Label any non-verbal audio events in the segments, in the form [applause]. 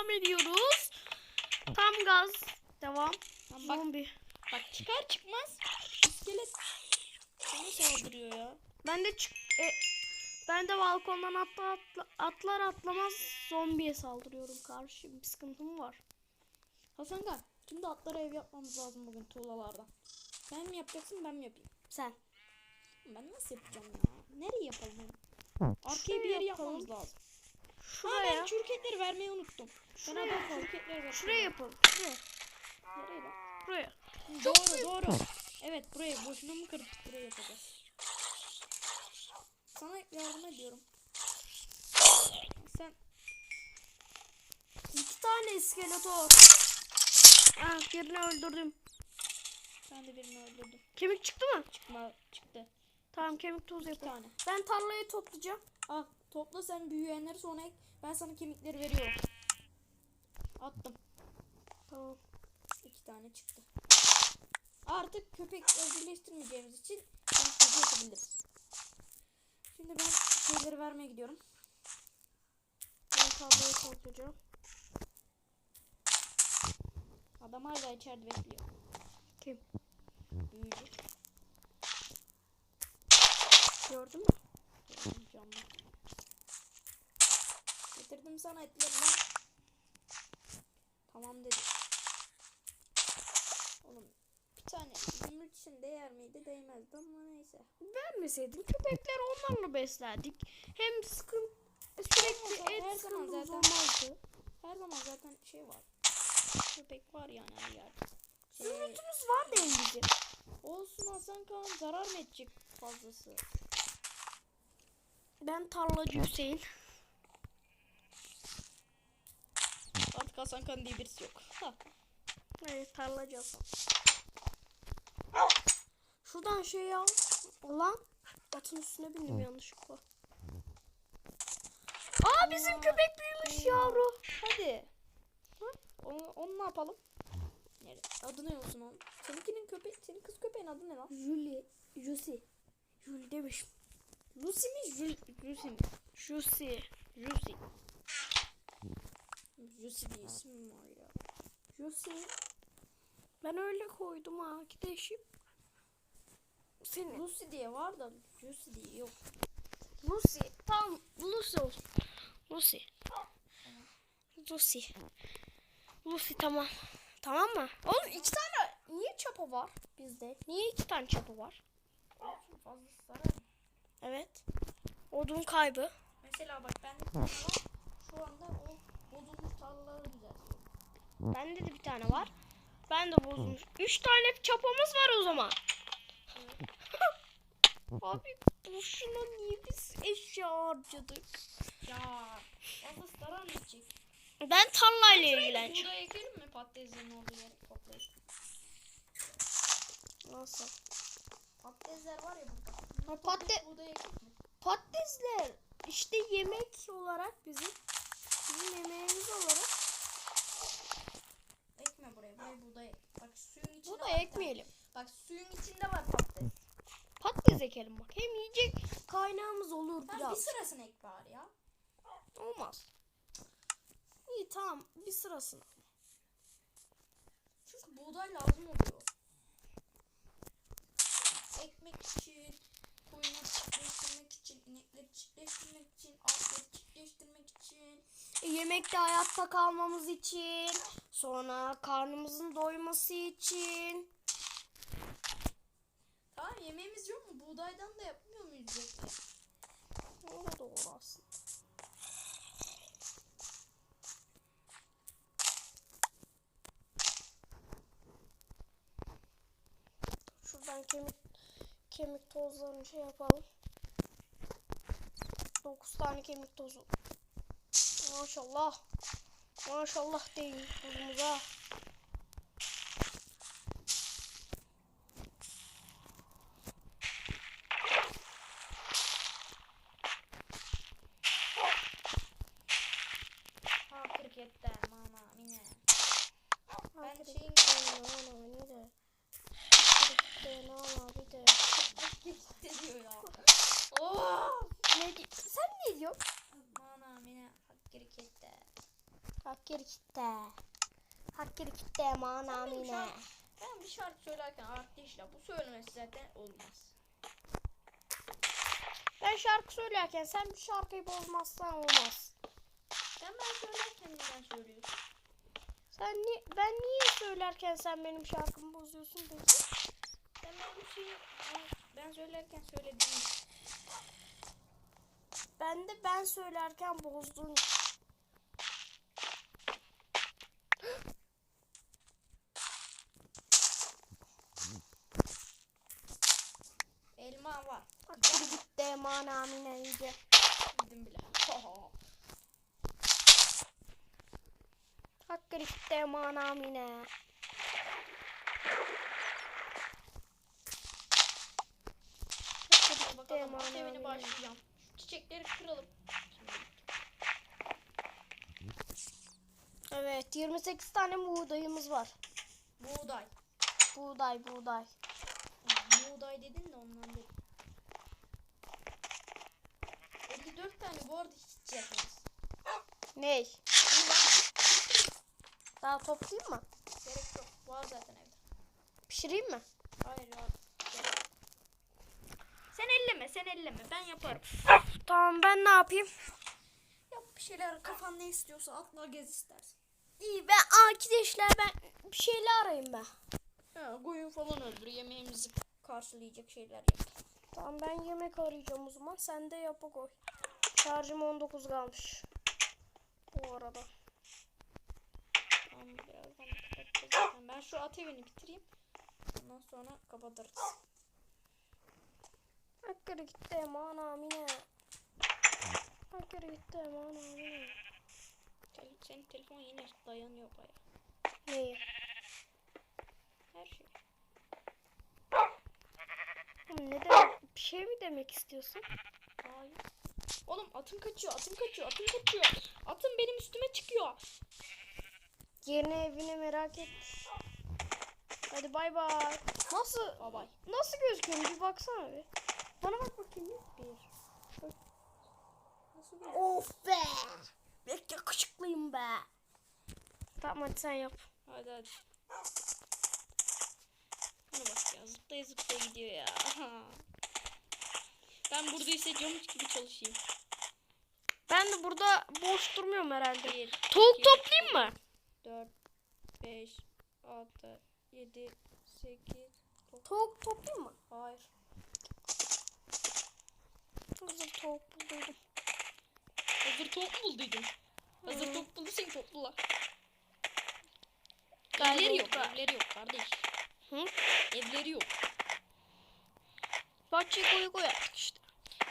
devam ediyoruz. Tam gaz. Devam. Lan bak, Zombi. bak çıkar çıkmaz iskelet sana saldırıyor ya. Ben de çık e, ben de balkondan atla, atla, atlar atlamaz zombiye saldırıyorum karşı. Bir sıkıntım var. Hasan Kan şimdi atlara ev yapmamız lazım bugün tuğlalardan. Sen mi yapacaksın ben mi yapayım? Sen. Ben nasıl yapacağım ya? Nereye yapalım? Arkaya bir yapalım. yapmamız lazım. Şuraya. ben çürüketleri vermeyi unuttum. Şuraya yapalım. çürüketleri vereyim. Şuraya yapalım. Şuraya. Nereye lan? Buraya. Doğru doğru. Evet buraya boşuna mı kırdık? Buraya yapacağız. Sana yardım ediyorum. Sen İki tane iskeletor. Ah birini öldürdüm. ben de birini öldürdüm. Kemik çıktı mı? Çıkma çıktı. Tamam kemik toz Bir yapalım. tane. Ben tarlayı toplayacağım. Al topla sen büyüyenleri sonra ek. Ben sana kemikleri veriyorum. Attım. Tamam. İki tane çıktı. Artık köpek evcilleştirmeyeceğimiz için kemikleri yapabiliriz. Şimdi ben şeyleri vermeye gidiyorum. Ben tarlayı toplayacağım. Adam hala içeride bekliyor. Kim? Büyücü. Gördün mü? Gördüm camda. Getirdim sana etlerini. Tamam dedi. Oğlum bir tane zümrüt için değer miydi değmezdi ama neyse. Vermeseydin köpekler onlarla beslerdik. Hem sıkıntı sürekli Her zaman zaten- olmazdı. Her zaman zaten şey var. Köpek var yani her yerde. Şey, Zümrütümüz var değil bizim. olsun Hasan Kaan zarar mı edecek fazlası? Ben tarlacı Hüseyin. Artık Hasan Kaan diye birisi yok. Ha. Evet tarlacı Hasan. Şuradan şey al. Lan. Atın üstüne bindim yanlışlıkla. Aa bizim köpek büyümüş yavru. Hadi. Onu, onu ne yapalım? Nerede? Adı ne olsun onun? Seninkinin köpeği, senin kız köpeğin adı ne lan? Julie. Juicy. Julie demişim. Lucy mi? Lucy mi? Juicy. Lucy. Lucy diye isim var ya? Juicy. Ben öyle koydum değişik. Senin. Lucy diye var da Lucy diye yok. Lucy. Tamam Lucy olsun. Lucy. Lucy. Lucy tamam. Tamam mı? Oğlum iki tane niye çapa var bizde? Niye iki tane çapa var? Fazlası zarar. Evet. Odun kaybı. Mesela bak ben de bir tane var. Şu anda o bozulmuş tarlaları düzeltiyorum. Bende de bir tane var. Ben de bozulmuş. Üç tane çapamız var o zaman. [laughs] Abi boşuna niye biz eşya harcadık? Ya fazlası zarar mı edecek? Ben tarlayla ilgileneceğim. Buğday ekelim mi patateslerin olduğu yere toplayıp? Nasıl? Patatesler var ya burada. Buğday mi? Patatesler işte yemek olarak bizim bizim yemeğimiz olarak Ekme buraya. Buraya buğday. Bak suyun içinde bu da var bir ekmeyelim. Bak suyun içinde var patates. Patates ekelim bak. Hem yiyecek kaynağımız olur bir biraz. sırasını ek bari ya. Olmaz. İyi tamam bir sırasına. Çünkü buğday lazım oluyor. Ekmek için, çiftleştirmek için, inekleri çiftleştirmek için, atları çiftleştirmek için. E, yemekte hayatta kalmamız için, sonra karnımızın doyması için. Tamam yemeğimiz yok mu? Buğdaydan da yapmıyor muyuz yoksa? O da doğru aslında. Şuradan kemik kemik tozlarını şey yapalım. 9 tane kemik tozu. Maşallah. Maşallah değil tozumuza. Ha kriketten mama mine. Ben Ben şeyin- Ana bir de. Bir de ana bir de. Krikette diyor ya. Oh! Ne di- Sen ne diyorsun? Mana mine krikette. Hakir kitle. Hakir kitle mana Benim şu mine. an- Ben bir şarkı söylerken arkadaşlar bu söylemesi zaten olmaz. Ben şarkı söylerken sen bir şarkıyı bozmazsan olmaz. Sen ben söylerken neden söylüyorsun? Sen ni ben niye söylerken sen benim şarkımı bozuyorsun peki? Sen ben bir şey ben söylerken söylediğim Ben de ben söylerken bozdun. elma var. Hakir gitti mana mine iyice. Bildim bile. Hakir gitti mana mine. Hakir Hadi gitti bakalım mine. başlayacağım. Şu çiçekleri kıralım. Evet 28 tane buğdayımız var. Buğday. Buğday buğday. Buğday dedin de ondan dedim. 54 tane bu arada hiç yapmaz. Ney? Daha toplayayım mı? Gerek yok. Var zaten evde. Pişireyim mi? Hayır yok. Sen elleme sen elleme ben yaparım. Tamam ben ne yapayım? Yap bir şeyler kafan ne istiyorsa atla gez istersen. İyi ben arkadaşlar ben bir şeyler arayayım ben. Ha, koyun falan öldür yemeğimizi karşılayacak şeyler yap. Tamam ben yemek arayacağım o zaman. Sen de yapı koy. Şarjım 19 kalmış. Bu arada. Tamam birazdan. Ben şu at evini bitireyim. Ondan sonra kapatırız. Hakkırı gitti mana mine. Hakkırı gitti mana mine. Tel- senin telefon yine dayanıyor baya. Neyi? Her şey. Ne demek? Bir şey mi demek istiyorsun? Hayır. Oğlum atın kaçıyor, atın kaçıyor, atın kaçıyor. Atın benim üstüme çıkıyor. Yeni evini merak et. Hadi bay bay. Nasıl? Bye bye. Nasıl gözüküyor? Bir baksana bir. Bana bak bakayım. bir. Bir... Of be. Pek yakışıklıyım be. Tamam hadi sen yap. Hadi hadi. Bana bak ya zıplaya zıplaya gidiyor ya. [laughs] Ben burada hissediyormuş gibi çalışayım. Ben de burada boş durmuyorum herhalde. 1, Tavuk İki. toplayayım mı? 4, 5, 6, 7, 8, Tavuk toplayayım mı? Hayır. Hazır tavuk buldum. Hazır tavuk mu bulduydun? Hazır Hı. tavuk bulduysan topla. Evleri yok, evleri yok kardeş. Hı? Evleri yok. Bahçeye koyu koy yaptık işte.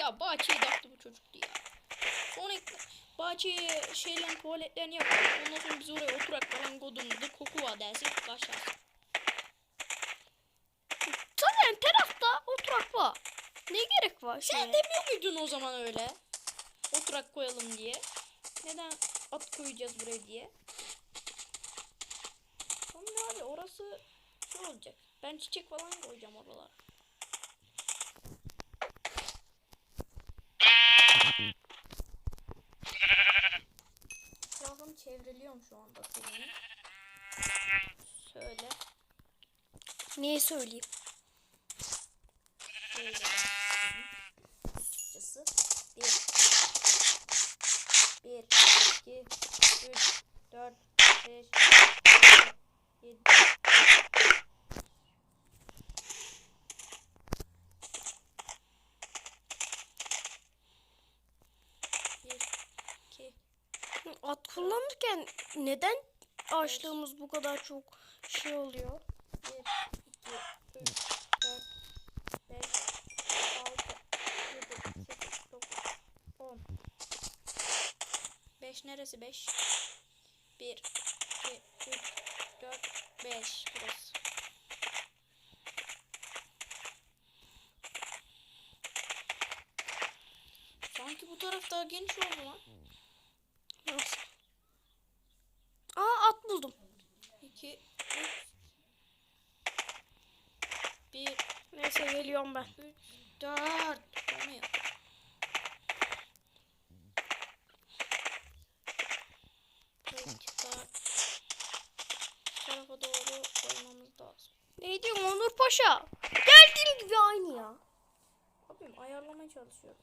Ya bahçeyi dağıttı bu çocuk ya. Sonra bahçeye şeylerin tuvaletlerini yapalım. Ondan sonra biz oraya oturak falan kodumuzda koku var dersin başlarsın. Zaten terasta oturak var. Ne gerek var Sen şeye? demiyor muydun o zaman öyle? Oturak koyalım diye. Neden at koyacağız buraya diye. Sonra abi orası şey olacak. Ben çiçek falan koyacağım oralara. Şu anda senin. Söyle. Niye söyleyeyim? Şöyle. Açıkçası. Bir. Bir, iki, üç, dört, beş, altı, yedi. Bir, iki, At kullanırken neden açlığımız bu kadar çok şey oluyor? bir, iki, üç, dört, beş, altı, yedi, sekiz, dokuz, on. Beş neresi beş? Bir, iki, üç, dört, beş burası. Sanki bu taraf daha geniş oldu lan. Nasıl? Aa at buldum. İki, üç, bir, Neyse geliyorum ben. üç, dört. Olmuyor. Burayı tarafa doğru koymamız lazım. Ne diyorsun Onur Paşa? Geldiğim gibi aynı ya. Abim ayarlamaya çalışıyorum.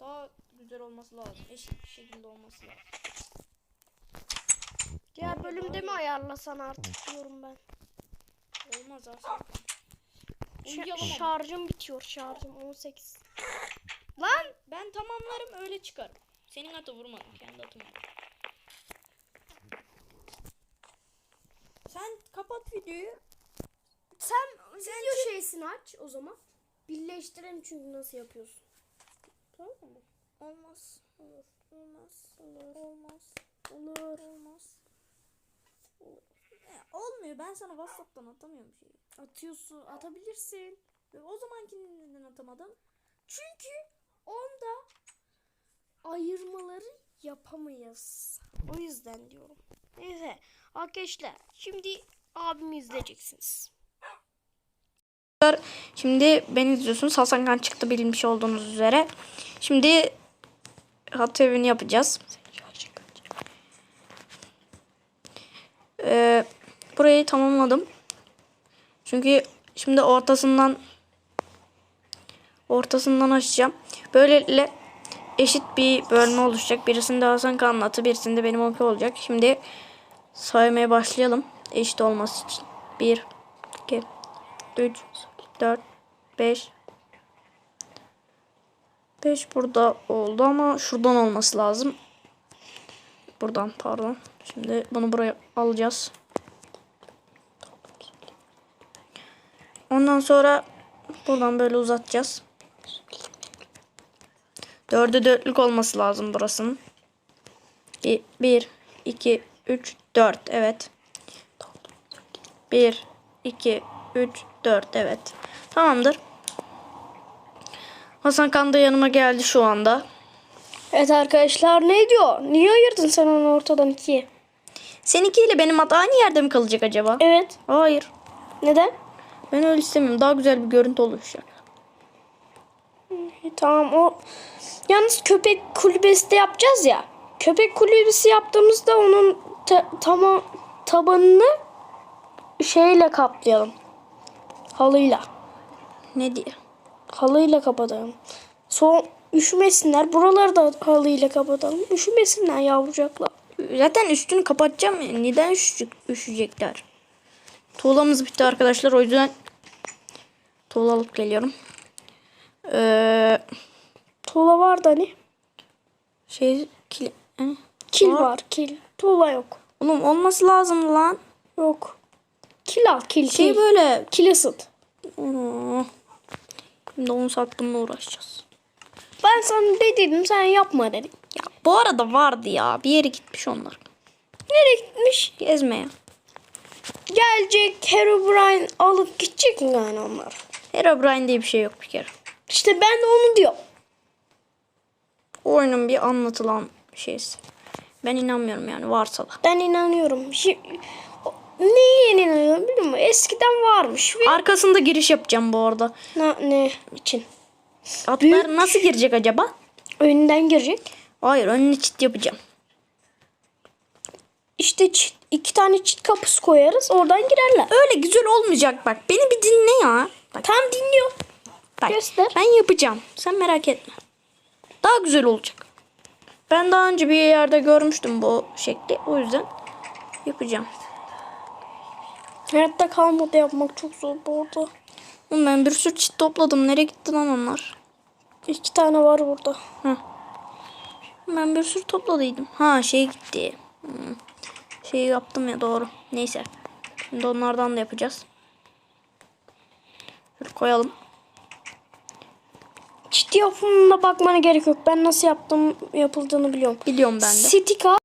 Daha güzel olması lazım. Eşit bir şekilde olması lazım. Diğer bölümde mi ayarlasan artık diyorum ben. Olmaz Hasan. Ş- Uyuyalım ama. şarjım bitiyor şarjım 18. Lan Ben tamamlarım öyle çıkarım. Senin atı vurmadım. Kendi atımı vurdum. Sen kapat videoyu. sen video şeysini aç o zaman. Birleştirelim çünkü nasıl yapıyorsun. Tamam mı? Olmaz. Olur. Olmaz. Olur. Olmaz. Olur. Olmaz. Olur. E, olmuyor. Ben sana WhatsApp'tan atamıyorum şeyi. Atıyorsun atabilirsin. Ve o zamankini atamadım? Çünkü onda ayırmaları yapamayız. O yüzden diyorum. Neyse arkadaşlar şimdi abimi izleyeceksiniz. Şimdi beni izliyorsunuz. Hasan Kan çıktı bilmiş olduğunuz üzere. Şimdi hat evini yapacağız. Ee, burayı tamamladım. Çünkü şimdi ortasından ortasından açacağım. Böylelikle eşit bir bölme oluşacak. Birisinde Hasan Kan'ın atı, birisinde benim okey olacak. Şimdi saymaya başlayalım. Eşit olması için. 1 2 3 4 5 5 burada oldu ama şuradan olması lazım. Buradan pardon. Şimdi bunu buraya alacağız. Ondan sonra buradan böyle uzatacağız. Dörde dörtlük olması lazım burasının. 1, 2, 3, 4. Evet. 1, 2, 3, 4. Evet. Tamamdır. Hasan Kan da yanıma geldi şu anda. Evet arkadaşlar ne diyor? Niye ayırdın sen onu ortadan ikiye? Seninkiyle benim at aynı yerde mi kalacak acaba? Evet. Hayır. Neden? Ben öyle istemiyorum. Daha güzel bir görüntü oluşacak. Tamam o. Yalnız köpek kulübesi de yapacağız ya. Köpek kulübesi yaptığımızda onun ta- tamam tabanını şeyle kaplayalım. Halıyla. Ne diye? Halıyla kapatalım. Son üşümesinler. Buraları da halıyla kapatalım. Üşümesinler yavrucaklar. Zaten üstünü kapatacağım. Neden üşüyecek, üşüyecekler? Tuğlamız bitti arkadaşlar. O yüzden tuğla alıp geliyorum. Ee, Tuğla var da hani. şey kil, hani? Kil Var. var kil. Tuğla yok. Oğlum olması lazım lan. Yok. Kil al kil Şey kil. böyle. Kil ısıt. Oo. Şimdi 10 saat bununla uğraşacağız. Ben sana dedim sen yapma dedim. Ya bu arada vardı ya. Bir yere gitmiş onlar. Nereye gitmiş? Gezmeye. Gelecek Herobrine alıp gidecek mi yani onlar? Herobrine diye bir şey yok bir kere. İşte ben de onu diyorum. O oyunun bir anlatılan şeysi. Ben inanmıyorum yani varsa da. Ben inanıyorum. Şimdi, neye inanıyorum biliyor musun? Eskiden varmış ve Arkasında giriş yapacağım bu arada. Na, ne için? Atlar nasıl girecek acaba? Önünden girecek. Hayır önüne çit yapacağım. İşte çit, iki tane çit kapısı koyarız. Oradan girerler. Öyle güzel olmayacak bak. Beni bir dinle ya. Bak, Tam dinliyor. bak. göster. Ben yapacağım. Sen merak etme. Daha güzel olacak. Ben daha önce bir yerde görmüştüm bu şekli. O yüzden yapacağım. Hayatta kalmadı yapmak çok zor bu arada. Oğlum ben bir sürü çit topladım. Nereye gitti lan onlar? İki tane var burada. Heh. Ben bir sürü topladıydım. Ha şey gitti. Hmm. Şeyi yaptım ya doğru. Neyse. Şimdi onlardan da yapacağız. Şöyle koyalım. Çit yapımına bakmana gerek yok. Ben nasıl yaptım yapıldığını biliyorum. Biliyorum ben de. Stika